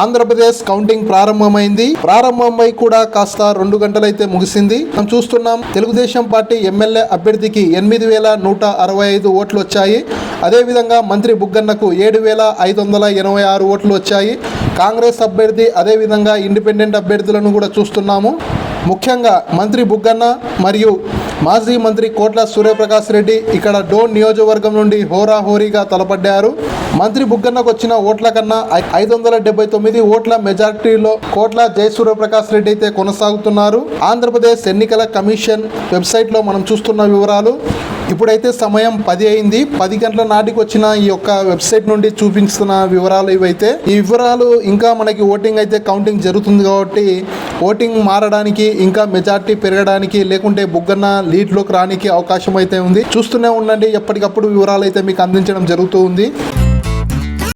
Andhra Pradesh counting ప్రారంభమైంది. ప్రారంభమై కూడా కాస్త రెండు గంటలైతే ముగిసింది. మనం చూస్తున్నాం తెలుగుదేశం పార్టీ ఎమ్మెల్యే అభ్యర్థికి ఎనిమిది వేల నూట అరవై ఐదు ఓట్లు వచ్చాయి. అదేవిధంగా మంత్రి బుగ్గన్నకు ఏడు వేల ఐదు వందల ఎనభై ఆరు ఓట్లు వచ్చాయి. కాంగ్రెస్ అభ్యర్థి అదేవిధంగా ఇండిపెండెంట్ అభ్యర్థులను కూడా చూస్తున్నాము. ముఖ్యంగా మంత్రి బుగ్గన్న మరియు మాజీ మంత్రి కోట్ల సూర్యప్రకాష్ రెడ్డి ఇక్కడ డోన్ నియోజకవర్గం నుండి హోరాహోరీగా తలపడ్డారు. మంత్రి బుగ్గన్నకు వచ్చిన ఓట్ల కన్నా ఐదు వందల డెబ్బై తొమ్మిది ఓట్ల మెజార్టీలో కోట్ల జయ సూర్యప్రకాష్ రెడ్డి అయితే కొనసాగుతున్నారు. ఆంధ్రప్రదేశ్ ఎన్నికల కమిషన్ వెబ్సైట్లో మనం చూస్తున్న వివరాలు. ఇప్పుడైతే సమయం పది అయింది. పది గంటల నాటికి వచ్చిన ఈ యొక్క వెబ్సైట్ నుండి చూపిస్తున్న వివరాలు ఇవైతే. ఈ వివరాలు ఇంకా మనకి ఓటింగ్ అయితే కౌంటింగ్ జరుగుతుంది కాబట్టి ఓటింగ్ మారడానికి ఇంకా మెజార్టీ పెరగడానికి లేకుంటే బుగ్గన్న లీడ్లోకి రానికి అవకాశం అయితే ఉంది. చూస్తూనే ఉండండి. ఎప్పటికప్పుడు వివరాలు అయితే మీకు అందించడం జరుగుతూ ఉంది.